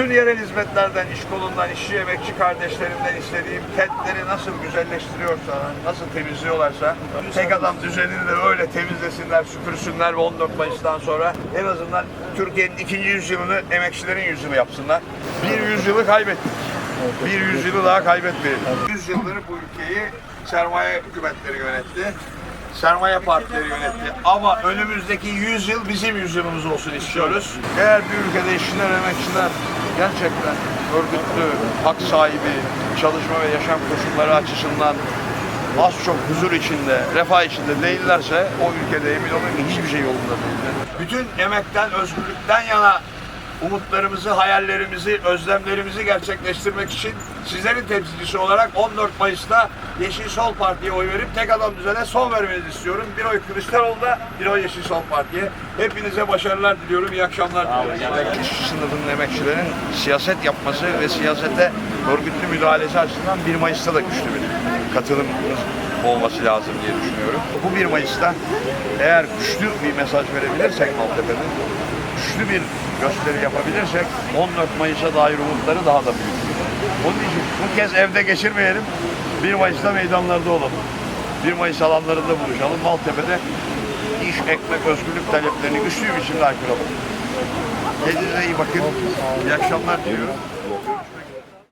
bütün yerel hizmetlerden, iş kolundan, işçi emekçi kardeşlerimden istediğim kentleri nasıl güzelleştiriyorsa, nasıl temizliyorlarsa tek adam düzenini de öyle temizlesinler, süpürsünler ve 14 Mayıs'tan sonra en azından Türkiye'nin ikinci yüzyılını emekçilerin yüzyılı yapsınlar. Bir yüzyılı kaybettik. Bir yüzyılı daha kaybetmeyelim. Yüzyıldır bu ülkeyi sermaye hükümetleri yönetti. Sermaye partileri yönetti. Ama önümüzdeki yüzyıl bizim yüzyılımız olsun istiyoruz. Eğer bir ülkede işçiler, emekçiler gerçekten örgütlü, hak sahibi, çalışma ve yaşam koşulları açısından az çok huzur içinde, refah içinde değillerse o ülkede emin olun ki hiçbir şey yolunda değildir. Bütün emekten, özgürlükten yana umutlarımızı, hayallerimizi, özlemlerimizi gerçekleştirmek için sizlerin temsilcisi olarak 14 Mayıs'ta Yeşil Sol Parti'ye oy verip tek adam düzene son vermenizi istiyorum. Bir oy Kılıçdaroğlu'na, bir oy Yeşil Sol Parti'ye. Hepinize başarılar diliyorum, iyi akşamlar diliyorum. Emekçi sınıfının emekçilerin siyaset yapması ve siyasete örgütlü müdahalesi açısından 1 Mayıs'ta da güçlü bir katılım olması lazım diye düşünüyorum. Bu 1 Mayıs'ta eğer güçlü bir mesaj verebilirsek Maltepe'nin, güçlü bir gösteri yapabilirsek 14 Mayıs'a dair umutları daha da büyük. Onun için bu kez evde geçirmeyelim. 1 Mayıs'ta meydanlarda olalım. 1 Mayıs alanlarında buluşalım. Maltepe'de iş, ekmek, özgürlük taleplerini güçlü bir biçimde aykıralım. Kendinize iyi bakın. İyi akşamlar diliyorum.